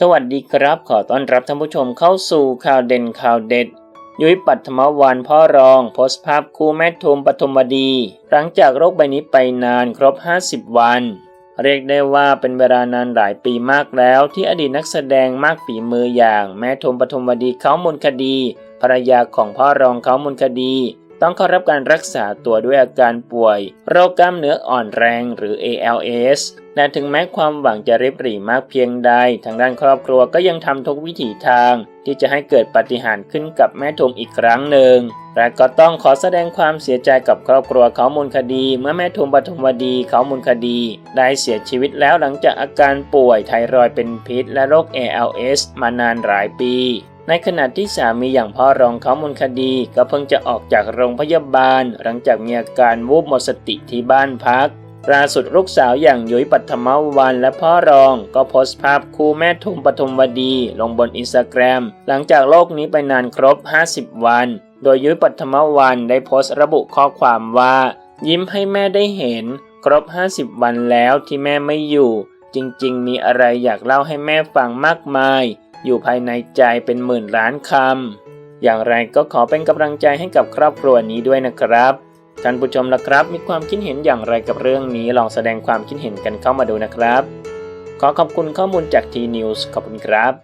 สวัสดีครับ ขอต้อนรับท่านผู้ชมเข้าสู่ข่าวเด่นข่าวเด็ด ยุ้ยปัทมวันพ่อรอง โพสต์ภาพคู่แม่ทุมปฐมวดี หลังจากโรคใบนี้ไปนานครบ 50 วัน เรียกได้ว่าเป็นเวลานานหลายปีมากแล้ว ที่อดีตนักแสดงมากฝีมืออย่าง แม่ทุมปฐมวดีเขามูลคดี ภรรยาของพ่อรองเขามูลคดี ต้องเข้ารับการรักษาตัวด้วยอาการป่วย โรคกล้ามเนื้ออ่อนแรงหรือ ALS และถึงแม้ความหวังจะริบหรี่มากเพียงใด ทางด้านครอบครัวก็ยังทำทุกวิถีทาง ที่จะให้เกิดปาฏิหาริย์ขึ้นกับแม่ทุมอีกครั้งหนึ่ง และก็ต้องขอแสดงความเสียใจกับครอบครัวเขามูลคดี เมื่อแม่ทุมปฐมวดีเขามูลคดี ได้เสียชีวิตแล้วหลังจากอาการป่วยไทรอยเป็นพิษ และโรค ALS มานานหลายปี ในขณะที่สามีอย่างพ่อรองเขามูลคดี ก็เพิ่งจะออกจากโรงพยาบาล หลังจากมีอาการวูบหมดสติที่บ้านพักล่าสุดลูกสาวอย่างยุ้ยปัทมวันและพ่อรอง ก็โพสต์ภาพคู่แม่ทุมปฐมวดี ลงบนอินสตาแกรมหลังจากโลกนี้ไปนานครบ 50 วัน โดยยุ้ยปัทมวันได้โพสต์ระบุข้อความว่า ยิ้มให้แม่ได้เห็น ครบ 50 วันแล้วที่แม่ไม่อยู่ จริงๆ มีอะไรอยากเล่าให้แม่ฟังมากมาย อยู่ภายในใจเป็นหมื่นล้านคำ อย่างไรก็ขอเป็นกำลังใจให้กับครอบครัวนี้ด้วยนะครับ ท่านผู้ชมล่ะครับ มีความคิดเห็นอย่างไรกับเรื่องนี้ลองแสดงความคิดเห็นกันเข้ามาดูนะครับ ขอขอบคุณข้อมูลจากทีนิวส์ขอบคุณครับ